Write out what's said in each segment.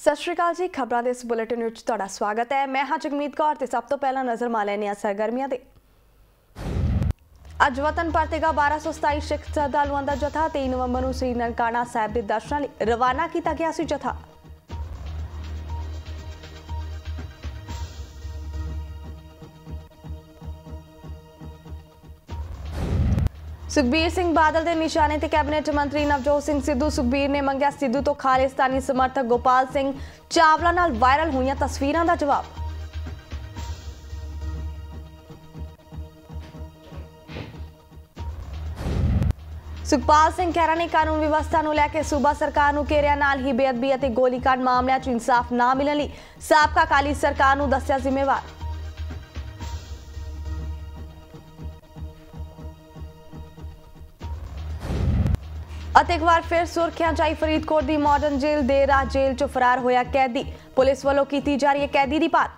ਸਤਿ ਸ਼੍ਰੀ ਅਕਾਲ ਜੀ, ਖਬਰਾਂ ਦੇ ਇਸ ਬੁਲੇਟਿਨ ਵਿੱਚ ਤੁਹਾਡਾ ਸਵਾਗਤ ਹੈ। ਮੈਂ ਹਾਂ ਜਗਮੀਤ ਕੌਰ ਤੇ ਸਭ ਤੋਂ ਪਹਿਲਾਂ ਨਜ਼ਰ ਮਾ ਲੈਂਦੇ ਹਾਂ ਸਰਗਰਮੀਆਂ 'ਤੇ। ਅੱਜ ਵਤਨ ਪਰਤੇਗਾ 1227 ਸਿੱਖ ਸ਼ਰਧਾਲੂਆਂ ਦਾ ਜਥਾ 23 ਨਵੰਬਰ ਨੂੰ ਸ੍ਰੀ ਨਨਕਾਣਾ ਸਾਹਿਬ ਦੇ ਦਰਸ਼ਨਾਂ ਲਈ ਰਵਾਨਾ ਕੀਤਾ ਗਿਆ ਸੀ ਜਥਾ। ਸੁਖਬੀਰ ਸਿੰਘ ਬਾਦਲ ਦੇ ਨਿਸ਼ਾਨੇ ਤੇ ਕੈਬਨਿਟ ਮੰਤਰੀ ਨਵਜੋਤ ਸਿੰਘ ਸਿੱਧੂ, ਸੁਖਬੀਰ ਨੇ ਮੰਗਿਆ ਸਿੱਧੂ ਤੋਂ ਖਾਲਿਸਤਾਨੀ ਸਮਰਥਕ ਗੋਪਾਲ ਸਿੰਘ ਚਾਵਲਾ ਨਾਲ ਵਾਇਰਲ ਹੋਈਆਂ ਤਸਵੀਰਾਂ ਦਾ ਜਵਾਬ। ਸੁਖਪਾਲ ਸਿੰਘ ਖਹਿਰਾ ਨੇ ਕਾਨੂੰਨ ਵਿਵਸਥਾ ਨੂੰ ਲੈ ਕੇ ਸੂਬਾ ਸਰਕਾਰ ਨੂੰ ਘੇਰਿਆ, ਨਾਲ ਹੀ ਬੇਅਦਬੀ ਅਤੇ ਗੋਲੀਕਾਂਡ ਮਾਮਲਿਆਂ 'ਚ ਇਨਸਾਫ ਨਾ ਮਿਲਣ ਲਈ ਸਾਬਕਾ ਕਾਲੀ ਸਰਕਾਰ ਨੂੰ ਦੱਸਿਆ ਜ਼ਿੰਮੇਵਾਰ। ਅਤੇ ਇੱਕ ਵਾਰ ਫਿਰ ਸੁਰਖੀਆਂ ਚਾਈ ਫਰੀਦਕੋਟ ਦੀ ਮਾਡਰਨ ਜੇਲ੍ਹ ਦੇ ਰਾਤ ਜੇਲ੍ਹ ਚ ਫਰਾਰ ਹੋਇਆ ਕੈਦੀ। ਪੁਲਿਸ ਵੱਲੋਂ ਕੀਤੀ ਜਾ ਰਹੀ ਹੈ ਕੈਦੀ ਦੀ ਭਾਲ।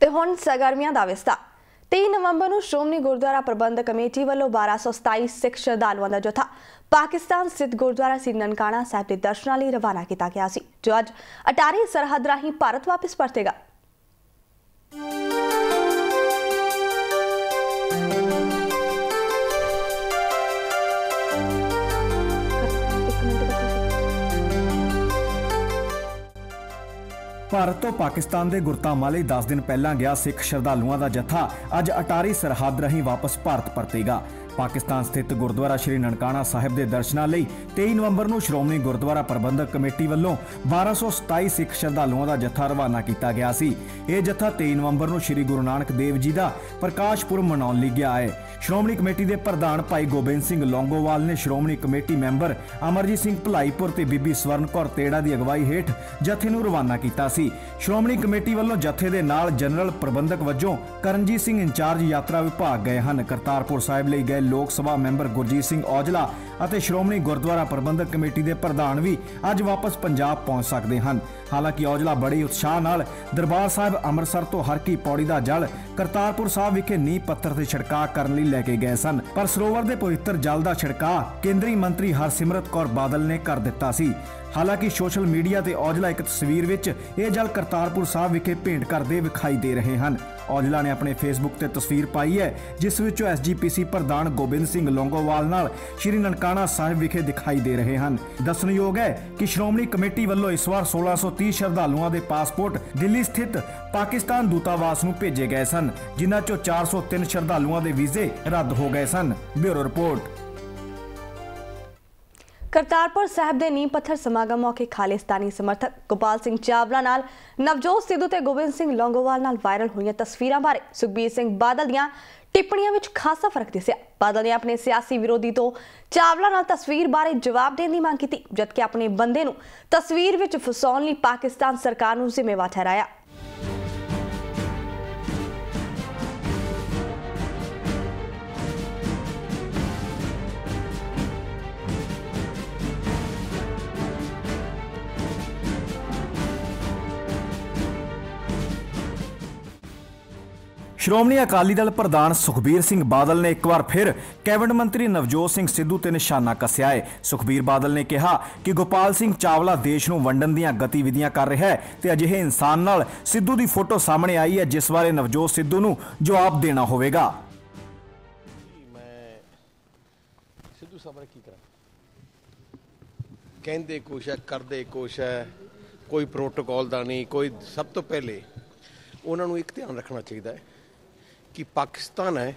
ਤੇ ਹੁਣ ਸਰਗਰਮੀਆਂ ਦਾ ਵਿਸਤਾਰ 23 ਨਵੰਬਰ ਨੂੰ ਸ਼੍ਰੋਮਣੀ ਗੁਰਦੁਆਰਾ ਪ੍ਰਬੰਧਕ ਕਮੇਟੀ ਵੱਲੋਂ 1227 ਸਿੱਖ ਸ਼ਰਧਾਲੂਆਂ ਦਾ ਜਥਾ। ਪਾਕਿਸਤਾਨ ਸਥਿਤ ਗੁਰਦੁਆਰਾ ਸ੍ਰੀ ਨਨਕਾਣਾ ਸਾਹਿਬ ਦੇ ਦਰਸ਼ਨਾਂ ਲਈ ਰਵਾਨਾ ਕੀਤਾ ਗਿਆ ਸੀ। ਜੋ ਅੱਜ ਅਟਾਰੀ ਸਰਹੱਦ ਰਾਹੀਂ ਭਾਰਤ ਵਾਪਸ ਪਰਤੇਗਾ। ਭਾਰਤ ਤੋਂ ਪਾਕਿਸਤਾਨ ਦੇ ਗੁਰਤਾਮਾ ਲਈ 10 ਦਿਨ ਪਹਿਲਾਂ ਗਿਆ ਸਿੱਖ ਸ਼ਰਧਾਲੂਆਂ ਦਾ ਜਥਾ ਅੱਜ ਅਟਾਰੀ ਸਰਹੱਦ ਰਾਹੀਂ ਵਾਪਸ ਭਾਰਤ ਪਰਤੇਗਾ। ਪਾਕਿਸਤਾਨ ਸਥਿਤ ਗੁਰਦੁਆਰਾ ਸ਼੍ਰੀ ਨਨਕਾਣਾ ਸਾਹਿਬ ਦੇ ਦਰਸ਼ਨਾਂ ਲਈ 23 ਨਵੰਬਰ ਨੂੰ ਸ਼੍ਰੋਮਣੀ ਗੁਰਦੁਆਰਾ ਪ੍ਰਬੰਧਕ ਕਮੇਟੀ ਵੱਲੋਂ 1227 ਸਿੱਖ ਸ਼ਰਧਾਲੂਆਂ ਦਾ ਜਥਾ ਰਵਾਨਾ ਕੀਤਾ ਗਿਆ ਸੀ। ਇਹ ਜਥਾ 23 ਨਵੰਬਰ ਨੂੰ ਸ਼੍ਰੀ ਗੁਰੂ ਨਾਨਕ ਦੇਵ ਜੀ ਦਾ ਪ੍ਰਕਾਸ਼ ਪੁਰਬ ਮਨਾਉਣ ਲਈ ਗਿਆ ਹੈ। ਸ਼੍ਰੋਮਣੀ ਕਮੇਟੀ ਦੇ ਪ੍ਰਧਾਨ ਭਾਈ ਗੋਬਿੰਦ ਸਿੰਘ ਲੌਂਗੋਵਾਲ ਨੇ ਸ਼੍ਰੋਮਣੀ ਕਮੇਟੀ ਮੈਂਬਰ ਅਮਰਜੀਤ ਸਿੰਘ ਭਲਾਈਪੁਰ ਤੇ ਬੀਬੀ ਸਵਰਨ ਕੌਰ ਤੇੜਾ ਦੀ ਅਗਵਾਈ ਹੇਠ ਜਥੇ ਨੂੰ ਰਵਾਨਾ ਕੀਤਾ ਸੀ। ਸ਼੍ਰੋਮਣੀ ਕਮੇਟੀ ਵੱਲੋਂ ਜਥੇ ਦੇ ਨਾਲ ਜਨਰਲ ਪ੍ਰਬੰਧਕ ਵਜੋਂ ਕਰਨਜੀਤ ਸਿੰਘ ਇੰਚਾਰਜ ਯਾਤਰਾ ਵਿਭਾਗ ਗਏ ਹਨ। ਕਰਤਾਰਪੁਰ ਸਾਹਿਬ ਲਈ ਗਏ ਲੋਕ ਸਭਾ ਮੈਂਬਰ ਗੁਰਜੀਤ ਸਿੰਘ ਔਜਲਾ ਅਤੇ ਸ਼੍ਰੋਮਣੀ ਗੁਰਦੁਆਰਾ ਪ੍ਰਬੰਧਕ ਕਮੇਟੀ ਦੇ ਪ੍ਰਧਾਨ ਵੀ ਅੱਜ ਵਾਪਸ ਪੰਜਾਬ ਪਹੁੰਚ ਸਕਦੇ ਹਨ। ਹਾਲਾਂਕਿ ਔਜਲਾ ਬੜੇ ਉਤਸ਼ਾਹ ਨਾਲ ਦਰਬਾਰ ਸਾਹਿਬ ਅੰਮ੍ਰਿਤਸਰ ਤੋਂ ਹਰਕੀ ਪੌੜੀ ਦਾ ਜਲ ਕਰਤਾਰਪੁਰ ਸਾਹਿਬ ਵਿਖੇ ਨੀਂਹ ਪੱਥਰ ਤੇ ਛਿੜਕਾਅ ਕਰਨ ਲਈ ਲੈ ਕੇ ਗਏ ਸਨ। ਪਰ ਸਰੋਵਰ ਦੇ ਪਵਿੱਤਰ ਜਲ ਦਾ ਛਿੜਕਾਅ ਕੇਂਦਰੀ ਮੰਤਰੀ ਹਰਸਿਮਰਤ ਕੌਰ ਬਾਦਲ ਨੇ ਕਰ ਦਿੱਤਾ ਸੀ। ਹਾਲਾਂਕਿ ਸੋਸ਼ਲ ਮੀਡੀਆ ਤੇ ਔਜਲਾ ਇੱਕ ਤਸਵੀਰ ਵਿੱਚ ਇਹ ਜਲ ਕਰਤਾਰਪੁਰ ਸਾਹਿਬ ਵਿਖੇ ਭੇਂਟ ਕਰਦੇ ਵਿਖਾਈ ਦੇ ਰਹੇ ਹਨ। ਔਜਲਾ ਨੇ ਆਪਣੇ ਫੇਸਬੁੱਕ ਤੇ ਤਸਵੀਰ ਪਾਈ ਹੈ, ਜਿਸ ਵਿੱਚ ਉਹ ਐਸਜੀਪੀਸੀ ਪ੍ਰਧਾਨ ਗੋਬਿੰਦ ਸਿੰਘ ਲੌਂਗੋਵਾਲ ਨਾਲ ਸ਼੍ਰੀ ਨਨਕਾਣਾ ਸਾਹਿਬ ਵਿਖੇ ਦਿਖਾਈ ਦੇ ਰਹੇ ਹਨ। ਦੱਸਣਯੋਗ ਹੈ ਕਿ ਸ਼੍ਰੋਮਣੀ ਕਮੇਟੀ ਵੱਲੋਂ ਇਸ ਵਾਰ 1630 ਸ਼ਰਧਾਲੂਆਂ ਦੇ ਪਾਸਪੋਰਟ ਦਿੱਲੀ ਸਥਿਤ ਪਾਕਿਸਤਾਨ ਦੂਤਾਵਾਸ ਨੂੰ ਭੇਜੇ ਗਏ ਸਨ, ਜਿਨ੍ਹਾਂ ਚੋਂ 403 ਸ਼ਰਧਾਲੂਆਂ ਦੇ ਵੀਜ਼ੇ ਰੱਦ ਹੋ ਗਏ ਸਨ। Bureau report. ਕਰਤਾਰਪੁਰ ਸਾਹਿਬ ਦੇ ਨੀਂਹ ਪੱਥਰ ਸਮਾਗਮ ਮੌਕੇ ਖਾਲਿਸਤਾਨੀ ਸਮਰਥਕ ਗੋਪਾਲ ਸਿੰਘ ਚਾਵਲਾ ਨਾਲ, ਨਵਜੋਤ ਸਿੱਧੂ ਤੇ ਗੋਬਿੰਦ ਸਿੰਘ ਲੌਂਗੋਵਾਲ ਨਾਲ ਵਾਇਰਲ ਹੋਈਆਂ ਤਸਵੀਰਾਂ ਬਾਰੇ ਸੁਖਬੀਰ ਸਿੰਘ ਬਾਦਲ ਦੀਆਂ ਟਿੱਪਣੀਆਂ ਵਿੱਚ ਖਾਸਾ ਫ਼ਰਕ ਦਿਸਿਆ। ਬਾਦਲ ਨੇ ਆਪਣੇ ਸਿਆਸੀ ਵਿਰੋਧੀ ਤੋਂ ਚਾਵਲਾ ਨਾਲ ਤਸਵੀਰ ਬਾਰੇ ਜਵਾਬ ਦੇਣ ਦੀ ਮੰਗ ਕੀਤੀ, ਜਦਕਿ ਆਪਣੇ ਬੰਦੇ ਨੂੰ ਤਸਵੀਰ ਵਿੱਚ ਫਸਾਉਣ ਲਈ ਪਾਕਿਸਤਾਨ ਸਰਕਾਰ ਨੂੰ ਜ਼ਿੰਮੇਵਾਰ ਠਹਿਰਾਇਆ। ਸ਼੍ਰੋਮਣੀ ਅਕਾਲੀ ਦਲ ਪ੍ਰਧਾਨ ਸੁਖਬੀਰ ਸਿੰਘ ਬਾਦਲ ਨੇ ਇੱਕ ਵਾਰ ਫਿਰ ਕੈਬਨਿਟ ਮੰਤਰੀ ਨਵਜੋਤ ਸਿੰਘ ਸਿੱਧੂ ਤੇ ਨਿਸ਼ਾਨਾ ਕੱਸਿਆ ਹੈ। ਸੁਖਬੀਰ ਬਾਦਲ ਨੇ ਕਿਹਾ ਕਿ ਗੋਪਾਲ ਸਿੰਘ ਚਾਵਲਾ ਦੇਸ਼ ਨੂੰ ਵੰਡਣ ਦੀਆਂ ਗਤੀਵਿਧੀਆਂ ਕਰ ਰਿਹਾ ਹੈ ਤੇ ਅਜਿਹੇ ਇਨਸਾਨ ਨਾਲ ਸਿੱਧੂ ਦੀ ਫੋਟੋ ਸਾਹਮਣੇ ਆਈ ਹੈ, ਜਿਸ ਬਾਰੇ ਨਵਜੋਤ ਸਿੱਧੂ ਨੂੰ ਜਵਾਬ ਦੇਣਾ ਹੋਵੇਗਾ। ਸਿੱਧੂ ਸਾਹਿਬ ਕੀ ਕਰਾਂ? ਕਹਿੰਦੇ ਕੁਛ ਹੈ ਕਰਦੇ ਕੁਛ ਹੈ ਕੋਈ ਪ੍ਰੋਟੋਕਾਲ ਦਾ ਨਹੀਂ, ਕੋਈ ਸਭ ਤੋਂ ਪਹਿਲੇ ਉਹਨਾਂ ਨੂੰ ਇੱਕ ਧਿਆਨ ਰੱਖਣਾ ਚਾਹੀਦਾ ਹੈ। ਕਿ ਪਾਕਿਸਤਾਨ ਹੈ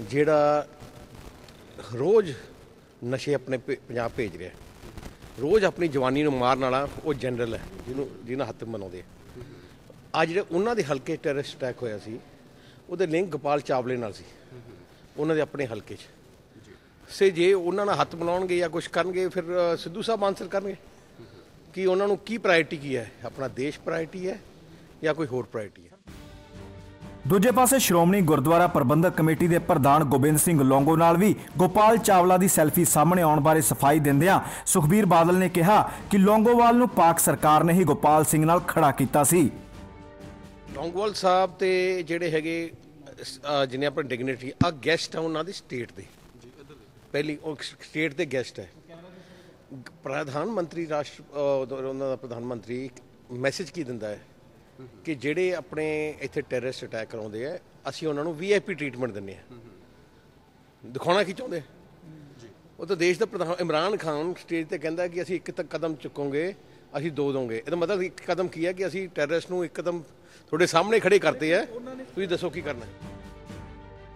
ਜਿਹੜਾ ਰੋਜ਼ ਨਸ਼ੇ ਆਪਣੇ ਪੰਜਾਬ ਭੇਜ ਰਿਹਾ ਰੋਜ਼ ਆਪਣੀ ਜਵਾਨੀ ਨੂੰ ਮਾਰਨ ਵਾਲਾ ਉਹ ਜਨਰਲ ਹੈ, ਜਿਹਨੂੰ ਜਿਹਨਾਂ ਹੱਥ ਮਨਾਉਂਦੇ ਆ। ਅੱਜ ਜਿਹੜੇ ਉਹਨਾਂ ਦੇ ਹਲਕੇ ਟੈਰਰਿਸਟ ਅਟੈਕ ਹੋਇਆ ਸੀ, ਉਹਦੇ ਲਿੰਕ ਗੋਪਾਲ ਚਾਵਲੇ ਨਾਲ ਸੀ। ਉਹਨਾਂ ਦੇ ਆਪਣੇ ਹਲਕੇ 'ਚ। ਸੇ ਜੇ ਉਹਨਾਂ ਨਾਲ ਹੱਥ ਮਿਲਾਉਣਗੇ ਜਾਂ ਕੁਝ ਕਰਨਗੇ, ਫਿਰ ਸਿੱਧੂ ਸਾਹਿਬ ਆਨਸਰ ਕਰਨਗੇ। ਕਿ ਉਹਨਾਂ ਨੂੰ ਕੀ ਪ੍ਰਾਇੋਰਟੀ ਕੀ ਹੈ? ਆਪਣਾ ਦੇਸ਼ ਪ੍ਰਾਇੋਰਟੀ ਹੈ ਜਾਂ ਕੋਈ ਹੋਰ ਪ੍ਰਾਇੋਰਟੀ ਹੈ? ਦੂਜੇ ਪਾਸੇ ਸ਼੍ਰੋਮਣੀ ਗੁਰਦੁਆਰਾ ਪ੍ਰਬੰਧਕ ਕਮੇਟੀ ਦੇ ਪ੍ਰਧਾਨ ਗੋਬਿੰਦ ਸਿੰਘ ਲੋਂਗੋ ਨਾਲ ਵੀ ਗੋਪਾਲ ਚਾਵਲਾ ਦੀ ਸੈਲਫੀ ਸਾਹਮਣੇ ਆਉਣ ਬਾਰੇ ਸਫ਼ਾਈ ਦਿੰਦਿਆਂ ਸੁਖਬੀਰ ਬਾਦਲ ਨੇ ਕਿਹਾ ਕਿ ਲੋਂਗੋਵਾਲ ਨੂੰ ਪਾਕ ਸਰਕਾਰ ਨੇ ਹੀ ਗੋਪਾਲ ਸਿੰਘ ਨਾਲ ਖੜਾ ਕੀਤਾ ਸੀ। ਲੌਂਗੋਵਾਲ ਸਾਹਿਬ ਤੇ ਜਿਹੜੇ ਹੈਗੇ ਸ- ਅਹ ਡਿਗਨਿਟੀ ਆ ਗੈਸਟ ਆ ਉਹਨਾਂ ਦੀ ਸਟੇਟ ਦੇ। ਪਹਿਲੀ, ਉਹ ਸਟੇਟ ਦੇ ਗੈਸਟ ਹੈ। ਪ੍ਰਧਾਨ ਮੰਤਰੀ ਰਾਸ਼ਟਰ ਉਹਨਾਂ ਦਾ ਪ੍ਰਧਾਨ ਮੰਤਰੀ ਮੈਸੇਜ ਕੀ ਦਿੰਦਾ ਹੈ? ਕਿ ਜਿਹੜੇ ਆਪਣੇ ਇੱਥੇ ਟੈਰਰਿਸਟ ਅਟੈਕ ਕਰਾਉਂਦੇ ਆ ਅਸੀਂ ਉਹਨਾਂ ਨੂੰ ਵੀਆਈਪੀ ਟ੍ਰੀਟਮੈਂਟ ਦਿੰਦੇ ਆ। ਦਿਖਾਉਣਾ ਕੀ ਚਾਹੁੰਦੇ? ਉਹ ਤਾਂ ਦੇਸ਼ ਦਾ ਪ੍ਰਧਾਨ ਇਮਰਾਨ ਖਾਨ ਸਟੇਜ ਤੇ ਕਹਿੰਦਾ ਕਿ ਅਸੀਂ ਇੱਕ ਤੱਕ ਕਦਮ ਚੁੱਕੋਗੇ ਅਸੀਂ ਦੋ ਦੋਗੇ। ਇਹਦਾ ਮਤਲਬ ਇੱਕ ਕਦਮ ਕੀ ਹੈ ਕਿ ਅਸੀਂ ਟੈਰਰਿਸਟ ਨੂੰ ਇੱਕ ਕਦਮ ਤੁਹਾਡੇ ਸਾਹਮਣੇ ਖੜੇ ਕਰਤੇ ਆ ਤੁਸੀਂ ਦੱਸੋ ਕੀ ਕਰਨਾ ਹੈ?